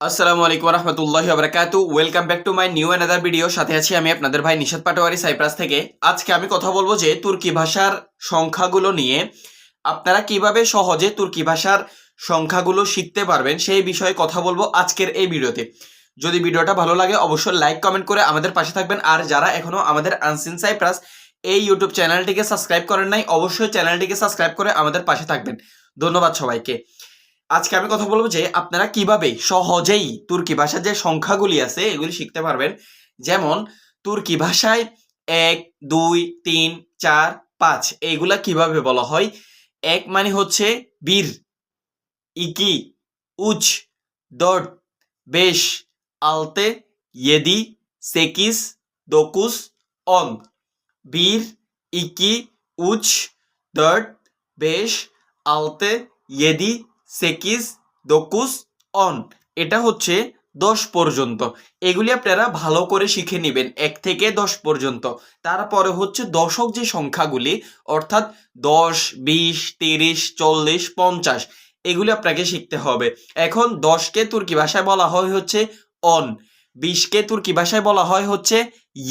আসসালামু আলাইকুম রহমতুল্লাহি আবরাকাতু welcome back to my new another video সাথে আছি আমি আপনাদের ভাই নিশাদ পাটোয়ারি সাইপ্রাস থেকে। আজকে আমি কথা বলব যে তুর্কি ভাষার সংখ্যাগুলো নিয়ে। আপনারা কীভাবে সহজে তুর্কি ভাষার সংখ্যাগুলো শিখতে পারবেন সেই বিষয়ে কথা বলব আজকের এই ভিডিওতে। যদি ভিডিওটা ভালো লাগে, অবশ্যই লাইক কমেন্ট করে আমাদের পাশে থাকবেন। আর যারা এখনও আমাদের আনসিন সাইপ্রাস এই ইউটিউব চ্যানেলটিকে সাবস্ক্রাইব করেন নাই, অবশ্যই চ্যানেলটিকে সাবস্ক্রাইব করে আমাদের পাশে থাকবেন। ধন্যবাদ সবাইকে। আজকে আমি কথা বলব যে আপনারা কীভাবে সহজেই তুর্কি ভাষার যে সংখ্যাগুলি আছে, এগুলি শিখতে পারবেন। যেমন, তুর্কি ভাষায় এক, দুই, তিন, চার, পাঁচ, এইগুলা কীভাবে বলা হয়? এক মানে হচ্ছে বীর, ইকি উচ দট বেশ, আলতে, ইয়েদি, সেকিস, দকুস অন বীর, ইকি উচ দট বেশ, আলতে, ইয়েদি সেকিস, দকুস, অন। এটা হচ্ছে দশ পর্যন্ত। এগুলি আপনারা ভালো করে শিখে নেবেন, এক থেকে দশ পর্যন্ত। তারপরে হচ্ছে দশক যে সংখ্যাগুলি, অর্থাৎ দশ, বিশ, তিরিশ, চল্লিশ, পঞ্চাশ, এগুলি আপনাকে শিখতে হবে। এখন দশকে তুর্কি ভাষায় বলা হয় হচ্ছে অন, বিশকে তুর্কি ভাষায় বলা হয় হচ্ছে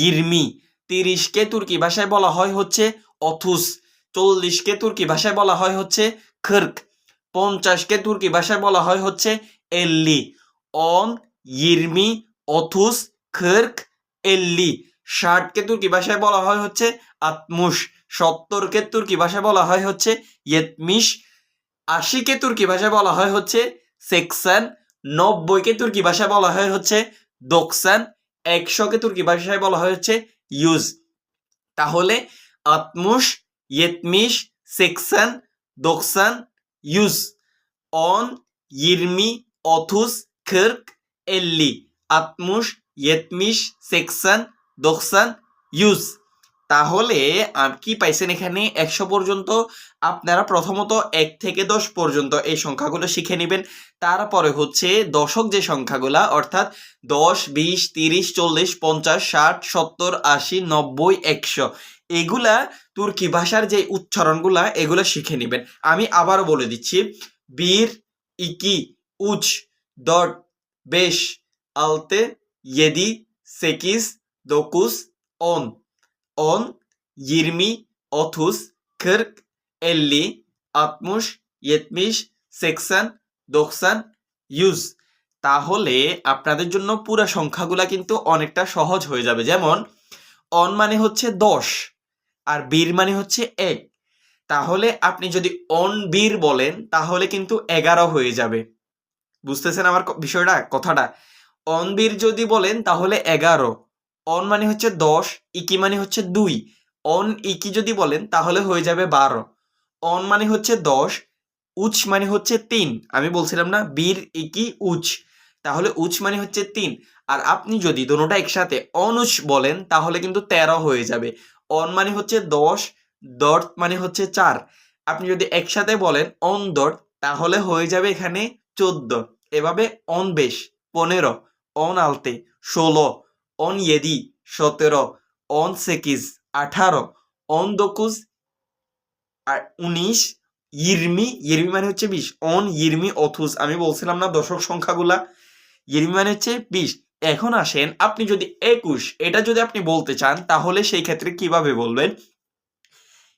ইরমি, তিরিশকে তুর্কি ভাষায় বলা হয় হচ্ছে অথুস, চল্লিশকে তুর্কি ভাষায় বলা হয় হচ্ছে খর্ক। পঞ্চাশকে তুর্কি ভাষায় বলা হয় হচ্ছে এল্লি। অন ইরমি, অথুস, খর্ক, এল্লি। ষাটকে তুর্কি ভাষায় বলা হয় হচ্ছে আত্মুস। সত্তরকে তুর্কি ভাষায় বলা হয় হচ্ছে ইয়েতমিশ। আশিকে তুর্কি ভাষায় বলা হয় হচ্ছে সেকশন নব্বইকে তুর্কি ভাষায় বলা হয় হচ্ছে দোকসান। একশোকে তুর্কি ভাষায় বলা হয় হচ্ছে ইউজ। তাহলে আত্মুস, ইয়েতমিশ সেকশন দোকসান ইউজ অন ইরমি অথুস খর্ক এল্লি আত্মুস ইয়েতমিশ সেকশন দোকসান ইউজ তাহলে কি পাইছেন এখানে? একশো পর্যন্ত। আপনারা প্রথমত এক থেকে দশ পর্যন্ত এই সংখ্যাগুলো শিখে নেবেন। তারপরে হচ্ছে দশক যে সংখ্যাগুলা, অর্থাৎ দশ, বিশ, তিরিশ, চল্লিশ, পঞ্চাশ, ষাট, সত্তর, আশি, নব্বই, একশো। এগুলা তুর্কি ভাষার যে উচ্চারণগুলা, এগুলা শিখে নেবেন। আমি আবারও বলে দিচ্ছি, বীর, ইকি উচ ডট বেশ, আলতে, ইয়েদি, সেকিস, দকুস, অন। অন, ইরমি, অথুস, খর্ক, এল্লি আত্মুস ইয়েতমিশ সেকশন দোকসান, ইউজ। তাহলে আপনাদের জন্য পুরো সংখ্যাগুলা কিন্তু অনেকটা সহজ হয়ে যাবে। যেমন, অন মানে হচ্ছে দশ। আর বীর মানে হচ্ছে এক। তাহলে আপনি যদি অন বীর বলেন, তাহলে কিন্তু এগারো হয়ে যাবে। বুঝতেছেন আমার বিষয়টা, কথাটা? অন বীর যদি বলেন, তাহলে এগারো। অন মানে হচ্ছে দশ, ইকি মানে হচ্ছে দুই। অন ইকি যদি বলেন, তাহলে হয়ে যাবে বারো। অন মানে হচ্ছে দশ, উচ মানে হচ্ছে তিন। আমি বলছিলাম না, বীর, ইকি, উচ। তাহলে উচ মানে হচ্ছে তিন। আর আপনি যদি দোনোটা একসাথে অনুচ বলেন, তাহলে কিন্তু তেরো হয়ে যাবে। অন মানে হচ্ছে দশ দট মানে হচ্ছে চার। আপনি যদি একসাথে বলেন অন দট তাহলে হয়ে যাবে এখানে চোদ্দ। এভাবে অন বেশ, পনেরো। অন আলতে ষোলো। অন ইয়েদি সতেরো। অন সেকিজ আঠারো। অন দকুজ উনিশ। ইরমি ইরমি মানে হচ্ছে বিশ। অন ইরমি অথুস আমি বলছিলাম না দশক সংখ্যাগুলা। ইরমি মানে হচ্ছে বিশ। এখন আসেন, আপনি যদি একুশ, এটা যদি আপনি বলতে চান, তাহলে সেই ক্ষেত্রে কীভাবে বলবেন?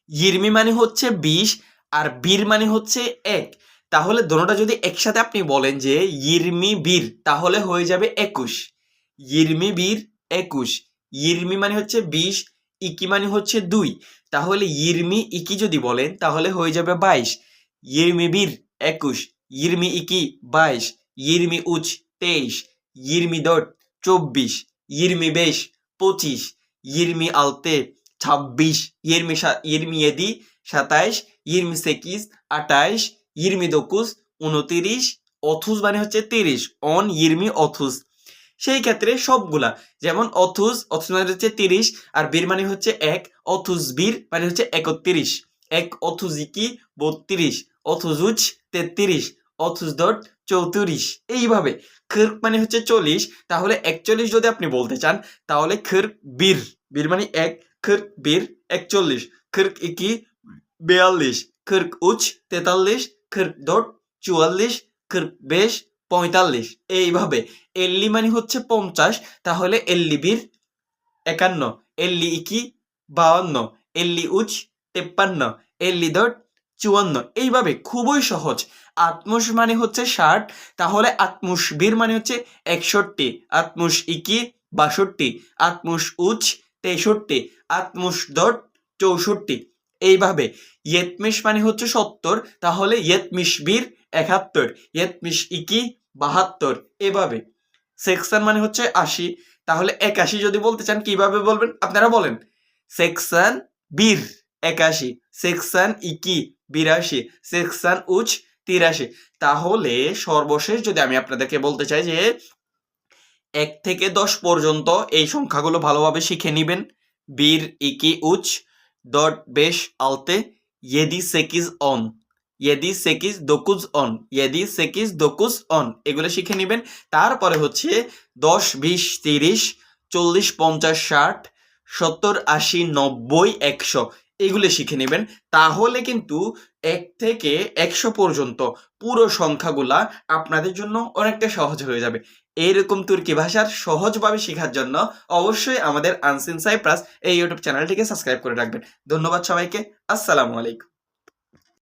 ইরমি মানে হচ্ছে বিশ আর বীর মানে হচ্ছে এক। তাহলে দোনোটা যদি একসাথে আপনি বলেন যে ইরমি বীর, তাহলে হয়ে যাবে একুশ। ইরমি বীর, একুশ। ইরমি মানে হচ্ছে বিশ, ইকি মানে হচ্ছে দুই। তাহলে ইরমি, ইকি যদি বলেন, তাহলে হয়ে যাবে বাইশ। ইরমি বীর, একুশ। ইরমি ইকি, বাইশ। ইরমি উচ, তেইশ। ইরমি দট চব্বিশ, ইরমি বেশ পঁচিশ, ইরমি আলতে ছাব্বিশ, ইরমি ইরমি এদি সাতাইশ, ইরমি সেকিস আটাইশ, ইরমি দকুস উনতিরিশ, অথুস মানে হচ্ছে তিরিশ, অন ইরমি অথুস। সেই ক্ষেত্রে সবগুলা, যেমন অথুস অথুস মানে হচ্ছে তিরিশ, আর বীর মানে হচ্ছে এক, অথুস বীর মানে হচ্ছে একত্রিশ, এক অথুস ইকি বত্রিশ, অথুজুচ তেত্রিশ অথুস দট চৌত্রিশ। এইভাবে খর্ক মানে হচ্ছে চল্লিশ। তাহলে একচল্লিশ যদি আপনি বলতে চান, তাহলে খর্ক বীর। বীর মানে এক খর্ক বীর একচল্লিশ। খর্ক ইকি বিয়াল্লিশ। খর্ক উচ তেতাল্লিশ। খর্ক দট চুয়াল্লিশ। খর্ক বেশ পঁয়তাল্লিশ। এইভাবে এল্লি মানে হচ্ছে পঞ্চাশ। তাহলে এল্লি বীর একান্ন। এল্লি ইকি বাউন্ন। এল্লি উচ তেপ্পান্ন। এল্লি দট চুয়ান্ন। এইভাবে খুবই সহজ। আত্মস মানে হচ্ছে ষাট, তাহলে আত্মুষ বীর মানে হচ্ছে একষট্টি আত্মুষ ইকি বাষট্টি আত্মুষ উচ তেষট্টি আত্মুষ দট চৌষট্টি। এইভাবে ইয়েতমিশ মানে হচ্ছে সত্তর, তাহলে ইয়েতমিশ বীর একাত্তর, ইয়েতমিশ ইকি বাহাত্তর। এভাবে সেকশন মানে হচ্ছে আশি, তাহলে একাশি যদি বলতে চান কীভাবে বলবেন? আপনারা বলেন। সেকশন বীর একাশি, সেকশন ইকি বিরাশি, সেকশন উচ তিরাশি। তাহলে সর্বশেষ যদি আমি আপনাদেরকে বলতে চাই যে এক থেকে দশ পর্যন্ত এই সংখ্যাগুলো ভালোভাবে শিখে নেবেন। বীর, ইকি, উচ ডট বেশ, আলতে, ইয়েদি, সেকিজ, অন। ইয়েদি, সেকিজ, দকুজ, অন। ইয়েদি, সেকিজ, দকুজ, অন। এগুলো শিখে নেবেন। তারপরে হচ্ছে দশ, বিশ, তিরিশ, চল্লিশ, পঞ্চাশ, ষাট, সত্তর, আশি, নব্বই, একশো। এগুলো শিখে নেবেন। তাহলে কিন্তু এক থেকে একশো পর্যন্ত পুরো সংখ্যাগুলা আপনাদের জন্য অনেকটা সহজ হয়ে যাবে। এইরকম তুর্কি ভাষার সহজভাবে শেখার জন্য অবশ্যই আমাদের আনসিন সাইপ্রাস এই ইউটিউব চ্যানেলটিকে সাবস্ক্রাইব করে রাখবেন। ধন্যবাদ সবাইকে। আসসালামু আলাইকুম।